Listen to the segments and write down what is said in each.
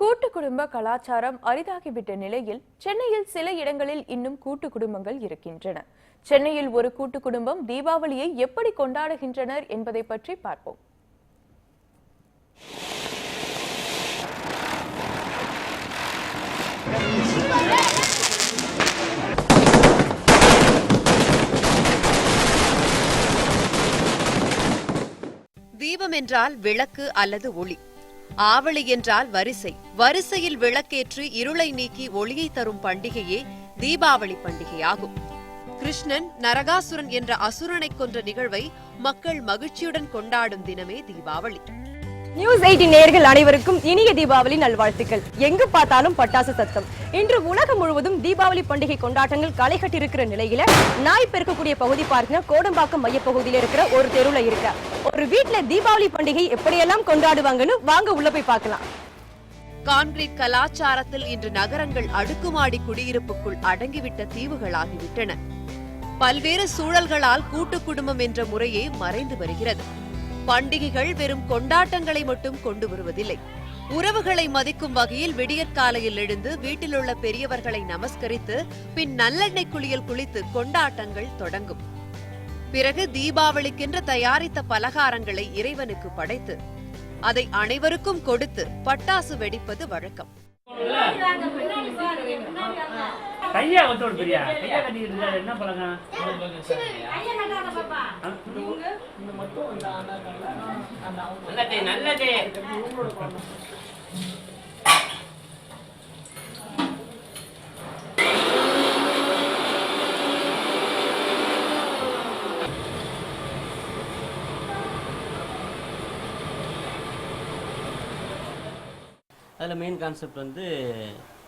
கூட்டு குடும்ப கலாச்சாரம் அரிதாகிவிட்ட நிலையில் சென்னையில் சில இடங்களில் இன்னும் கூட்டு குடும்பங்கள் இருக்கின்றன. சென்னையில் ஒரு கூட்டு குடும்பம் தீபாவளியை எப்படி கொண்டாடுகின்றனர் என்பதை பற்றி பார்ப்போம். தீபம் என்றால் விளக்கு அல்லது ஒளி. ஆவளி என்றால் வரிசை. வரிசையில் விளக்கேற்றி இருளை நீக்கி ஒளியை தரும் பண்டிகையே தீபாவளி பண்டிகையாகும். கிருஷ்ணன் நரகாசுரன் என்ற அசுரனை கொன்ற நிகழ்வை மக்கள் மகிழ்ச்சியுடன் கொண்டாடும் தினமே தீபாவளி. நியூஸ் எயிட்டின் நேர்கள் அனைவருக்கும் இனிய தீபாவளி நல்வாழ்த்துக்கள். எங்கு பார்த்தாலும் பட்டாசு சத்தம். இன்று உலகம் முழுவதும் தீபாவளி பண்டிகை கொண்டாட்டங்கள் களைகட்டிருக்கிற நிலையில நாய் பெருக்கக்கூடிய பகுதி பார்க்கணும் கோடம்பாக்கம் மையப்பகுதியில இருக்கிற ஒரு தெருவுல இருக்க. ஒரு வீட்டுல தீபாவளி பண்டிகை எப்படியெல்லாம் கொண்டாடுவாங்கன்னு வாங்க உள்ள போய் பார்க்கலாம். கான்கிரீட் கலாச்சாரத்தில் இன்று நகரங்கள் அடுக்குமாடி குடியிருப்புக்குள் அடங்கிவிட்ட தீவுகளாகிவிட்டன. பல்வேறு சூழல்களால் கூட்டு குடும்பம் என்ற முறையே மறைந்து வருகிறது. பண்டிகைகள் வெறும் கொண்டாட்டங்களை மட்டும் கொண்டு வருவதில்லை. உறவுகளை மதிக்கும் வகையில் விடியற்காலையில் எழுந்து வீட்டிலுள்ள பெரியவர்களை நமஸ்கரித்து பின் நல்லெண்ணெய் குளியல் குளித்து கொண்டாட்டங்கள் தொடங்கும். பிறகு தீபாவளிக்கென்று தயாரித்த பலகாரங்களை இறைவனுக்கு படைத்து அதை அனைவருக்கும் கொடுத்து பட்டாசு வெடிப்பது வழக்கம். கையா ஒத்தோடு கையா என்ன பழகம் அதில் மெயின் கான்செப்ட் வந்து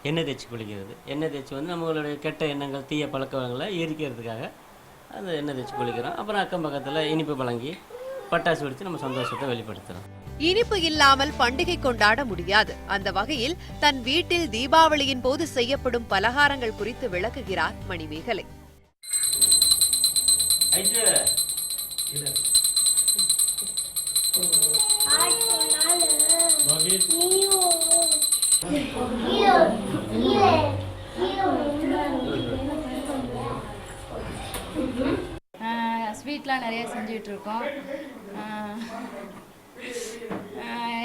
எண்ணெய் தேய்ச்சி குளிக்கிறது. எண்ணெய் தேய்ச்சி வந்து நம்மளுடைய கெட்ட எண்ணங்கள் தீய பழக்க எரிக்கிறதுக்காக அந்த எண்ணெய் தேய்ச்சி குளிக்கிறோம். அப்புறம் அக்கம் பக்கத்தில் இனிப்பு வழங்கி பட்டாசு வெடித்து நம்ம சந்தோஷத்தை வெளிப்படுத்துகிறோம் இனிப்பு இல்லாமல் பண்டிகை கொண்டாட முடியாது. அந்த வகையில் தன் வீட்டில் தீபாவளியின் போது செய்யப்படும் பலகாரங்கள் குறித்து விளக்குகிறார் மணிமேகலை. ஸ்வீட்லாம் நிறைய செஞ்சுட்டு இருக்கோம்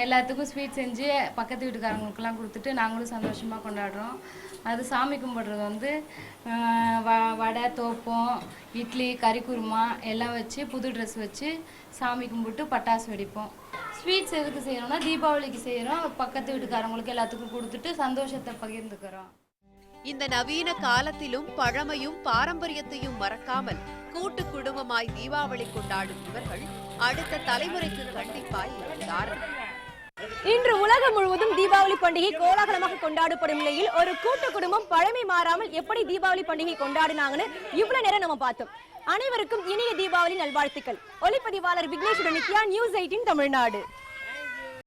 எல்லாத்துக்கும் ஸ்வீட் செஞ்சு பக்கத்து வீட்டுக்காரங்களுக்கெல்லாம் கொடுத்துட்டு நாங்களும் சந்தோஷமாக கொண்டாடுறோம். அது சாமி கும்பிட்றது வந்து வ- வடை தோப்பம் இட்லி கறி குருமா எல்லாம் வச்சு புது ட்ரெஸ் வச்சு சாமி கும்பிட்டு பட்டாசு வெடிப்போம். ஸ்வீட்ஸ் எதுக்கு செய்கிறோம்னா தீபாவளிக்கு செய்கிறோம் பக்கத்து வீட்டுக்காரங்களுக்கு எல்லாத்துக்கும் கொடுத்துட்டு சந்தோஷத்தை பகிர்ந்துக்கிறோம். இந்த நவீன காலத்திலும் பழமையும் பாரம்பரியத்தையும் மறக்காமல் கூட்டு குடும்பமாய் தீபாவளி கொண்டாடும் இவர்கள் அடுத்த தலைமுறைக்கு கண்டிப்பாய் உதாரணம் இன்று உலகம் முழுவதும் தீபாவளி பண்டிகை கோலாகலமாக கொண்டாடப்படும் நிலையில் ஒரு கூட்டு குடும்பம் பழமை மாறாமல் எப்படி தீபாவளி பண்டிகை கொண்டாடினாங்கன்னு இவ்வளவு நேரம் நம்ம பார்த்தோம். அனைவருக்கும் இனிய தீபாவளி நல்வாழ்த்துக்கள். ஒளிப்பதிவாளர் விக்னேஷ் நித்யா நியூஸ் எயிட்டின் தமிழ்நாடு.